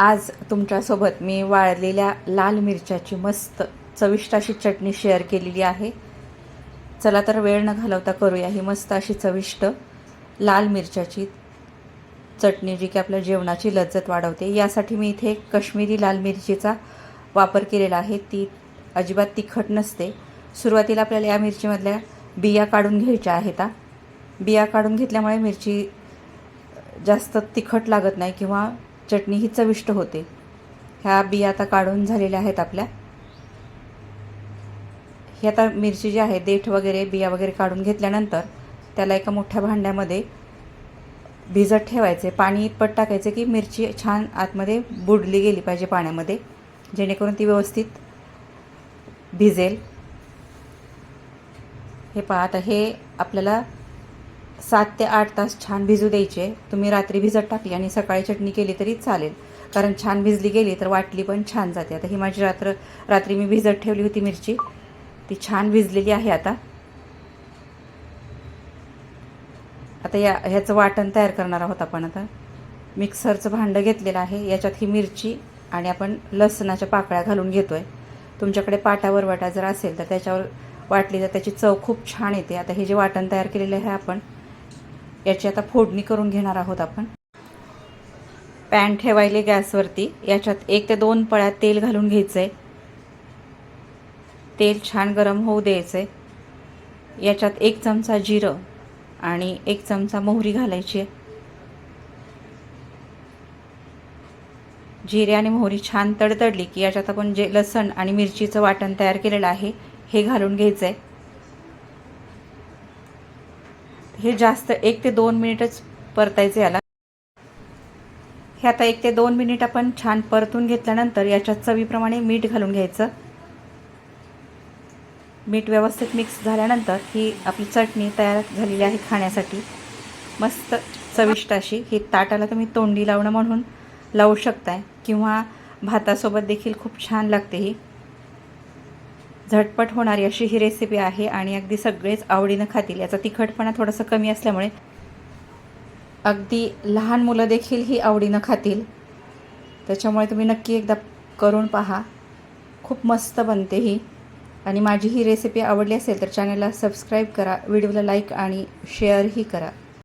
आज तुमच्यासोबत मी वाळलेल्या लाल मिरच्याची मस्त चविष्ट अशी चटणी शेअर केलेली आहे. चला तर वेळ न घालवता करूया ही मस्त अशी चविष्ट लाल मिरच्याची चटणी जी की आपल्या जेवणाची लज्जत वाढवते. यासाठी मी इथे कश्मीरी लाल मिरचीचा वापर केलेला आहे. ती अजिबात तिखट नसते. सुरुवातीला आपल्याला या मिरचीमधल्या बिया काढून घ्यायच्या आहेत. बिया काढून घेतल्यामुळे मिरची जास्त तिखट लागत नाही किंवा चटणी ही चविष्ट होते. ह्या बिया आता काढून झालेल्या आहेत आपल्या. ही आता मिरची जी आहे देठ वगैरे बिया वगैरे काढून घेतल्यानंतर त्याला एका मोठ्या भांड्यामध्ये भिजत ठेवायचे. पाणी इतपत टाकायचे की मिरची छान आतमध्ये बुडली गेली पाहिजे पाण्यामध्ये जेणेकरून ती व्यवस्थित भिजेल. हे पहा आता हे आपल्याला सात ते आठ तास छान भिजू द्यायचे. तुम्ही रात्री भिजत टाकली आणि सकाळी चटणी केली तरी चालेल. कारण छान भिजली गेली तर वाटली पण छान जाते. आता ही माझी रात्र रात्री मी भिजत ठेवली होती मिरची. ती छान भिजलेली आहे आता. आता या ह्याचं वाटण तयार करणार आहोत आपण आता. मिक्सरचं भांडं घेतलेलं आहे. याच्यात ही मिरची आणि आपण लसणाच्या पाकळ्या घालून घेतो आहे तुमच्याकडे पाटावर वाटा जर असेल तर त्याच्यावर वाटली तर त्याची चव खूप छान येते. आता हे जे वाटण तयार केलेलं आहे आपण याची आता फोडणी करून घेणार आहोत आपण. पॅन ठेवायले गॅसवरती. याच्यात एक ते दोन पळ्या तेल घालून घ्यायचं आहे तेल छान गरम होऊ द्यायचं आहे याच्यात एक चमचा जिरं आणि एक चमचा मोहरी घालायची. आहे जिरे आणि मोहरी छान तडतडली की याच्यात आपण जे लसण आणि मिरचीचं वाटण तयार केलेलं आहे हे घालून घ्यायचं आहे हे जास्त एक ते दोन मिनिटच परतायचं याला. हे आता एक ते दोन मिनिट आपण छान परतून घेतल्यानंतर याच्या चवीप्रमाणे मीठ घालून घ्यायचं. मीठ व्यवस्थित मिक्स झाल्यानंतर ही आपली चटणी तयार झालेली आहे खाण्यासाठी. मस्त चविष्ट अशी. ही ताटाला तुम्ही तोंडी लावणं म्हणून लावू शकताय. किंवा भातासोबत देखील खूप छान लागते ही. झटपट होणारी अशी ही रेसिपी आहे आणि अगदी सगळेच आवडीनं खातील. याचा तिखटपणा थोडंसं कमी असल्यामुळे अगदी लहान मुलं देखील ही आवडीनं खातील. त्याच्यामुळे तुम्ही नक्की एकदा करून पहा. खूप मस्त बनते ही. आणि माझी ही रेसिपी आवडली असेल तर चॅनलला सबस्क्राईब करा व्हिडिओला लाईक आणि शेअरही करा.